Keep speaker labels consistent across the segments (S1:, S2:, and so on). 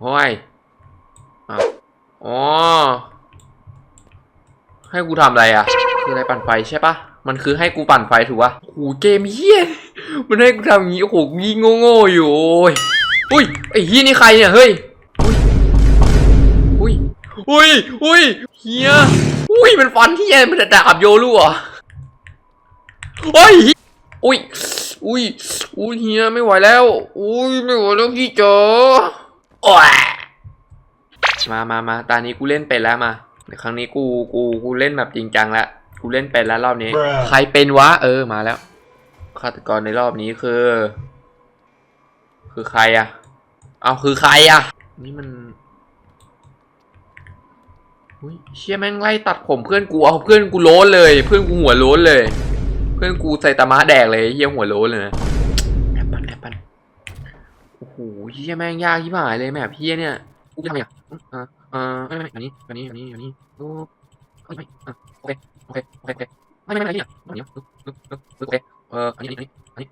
S1: โอ้ยอ๋อ ให้กูทำอะไรอะ คืออะไรปั่นไฟใช่ปะมันคือให้กูปั่นไฟถูกปะโอ้เกมเฮี้ยมันให้กูทำอย่างงี้ โอ้โหกูยิงโง่ๆอยู่โอ้ยอุ้ย ไอ้เฮี้ยนี่ใครเนี่ย เฮ้ย อุ้ย อุ้ย อุ้ยเฮียอุ้ย มันฟันเฮียมันดาบโยรู้เหรอโอ้ย อุ้ย อุ้ย อุ้ยเฮียไม่ไหวแล้ว อุ้ย ไม่ไหวแล้วพี่จ๋อ โอ้ยมามามาตอนนี้กูเล่นเป็นแล้วมาเดี๋ยวครั้งนี้กูกูกูเล่นแบบจริงจังแล้วกูเล่นเป็นแล้วรอบนี้
S2: Bruh
S1: ใครเป็นวะเออมาแล้วฆาตกรในรอบนี้คือ คือใครอะเอาคือใครอะนี่มันอุ้ยเชี่ยแม่งไล่ตัดผมเพื่อนกูเอาเพื่อนกูโล้นเลย เพื่อนกูหัวโล้นเลย เพื่อนกูใส่ตามะแดกเลยเฮียหัวโล้นเลยนะแอปปันแอปปันโอ้โหเฮียแม่งยากที่หายเลยแมพเฮียเนี่ยกูจะทำไงอะอ่าอ่าไม่ไม่ไม่อันนี้อันนี้อันนี้อันนี้โอ้ไม่ไม่อะโอเคโอเคโอเคโอเคไม่ไม่ไม่อันนี้อะอันนี้ปึ๊บบปึ๊บปึ๊บโอเคเอ่ออันนี้อันนี้อันนี้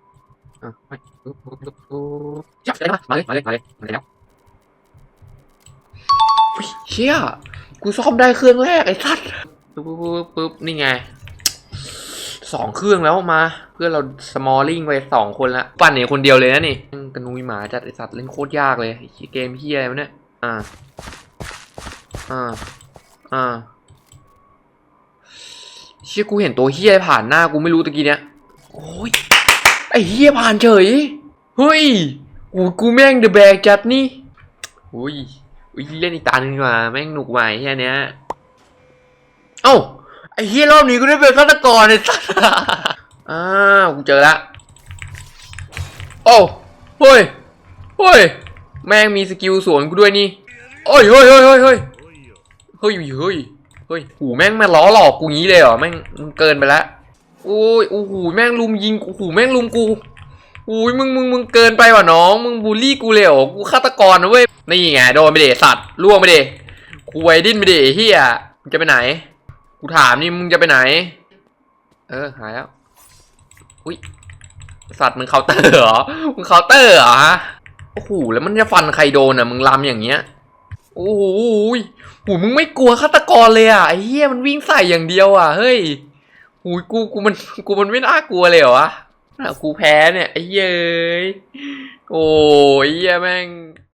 S1: อะไม่ปึ๊บปึ๊บปึ๊บปึ๊บจับได้มามาเลยมาเลยมาเลยมาเลยแล้วเชี่ยกูซ่อมได้เครื่องแรกไอ้สัสปึ๊บปึ๊บปึ๊บนี่ไงสองเครื่องแล้วมา เพื่อเราสมอลลิงไปสองคนละปั่นเนี่ยคนเดียวเลยนะนี่ กระนุยหมาจัดไอสัตว์เล่นโคตรยากเลยเกมเฮียอะไรเนี่ยอ่าอ่าอ่าเชี่ยกูเห็นตัวเฮียผ่านหน้ากูไม่รู้ตะกี้เนี้ยโอ้ยไอเฮียผ่านเฉยเฮ้ยกูกูแม่งเดอะแบกจัดนี่อุ้ยอุ้ยเล่นอีกตาหนึ่งดีกว่าแม่งหนุกใหม่เฮียเนี้ยเอ้าไอ้เฮียรอบนี้กูได้เป็นฆาตกรไอ้สัสอ้าวกูเจอละโอ้ เฮ้ย เฮ้ย แม่งมีสกิลสวนกูด้วยนี่โอ้ยเฮ้ยเฮ้ยเฮ้ยเฮ้ยเฮ้ยเฮ้ยเฮ้ยหูแม่งมาล้อหลอกกูงี้เลยเหรอแม่งมึงเกินไปละโอ้ยโอ้โหแม่งลุมยิงกูหูแม่งลุมกูอุ้ยมึงมึงมึงเกินไปว่ะน้อง มึงบูลลี่กูเลยเหรอกูฆาตกรนะเว้ยนี่ไงโดนไปเดสัตว์ล่วงไปเดคุยดิ้นไปเดเฮียมึงจะไปไหนกูถามนี่มึงจะไปไหน เออหายแล้วอุ้ย สัตว์มึงเคาน์เตอร์เหรอ มึงเคาน์เตอร์เหรอฮะ โอ้โห แล้วมันจะฟันใครโดนอะ มึงลำอย่างเงี้ย โอ้โหยหูมึงไม่กลัวฆาตกรเลยอะ ไอ้เหี้ยมันวิ่งใส่อย่างเดียวอะ เฮ้ยหูยกู กูมัน กูมันไม่น่ากลัวเลยเหรอวะอ่กูแพ้เนี่ย ไอ้เหี้ยเอ้ย โอ้ยไอ้เหี้ยแม่ง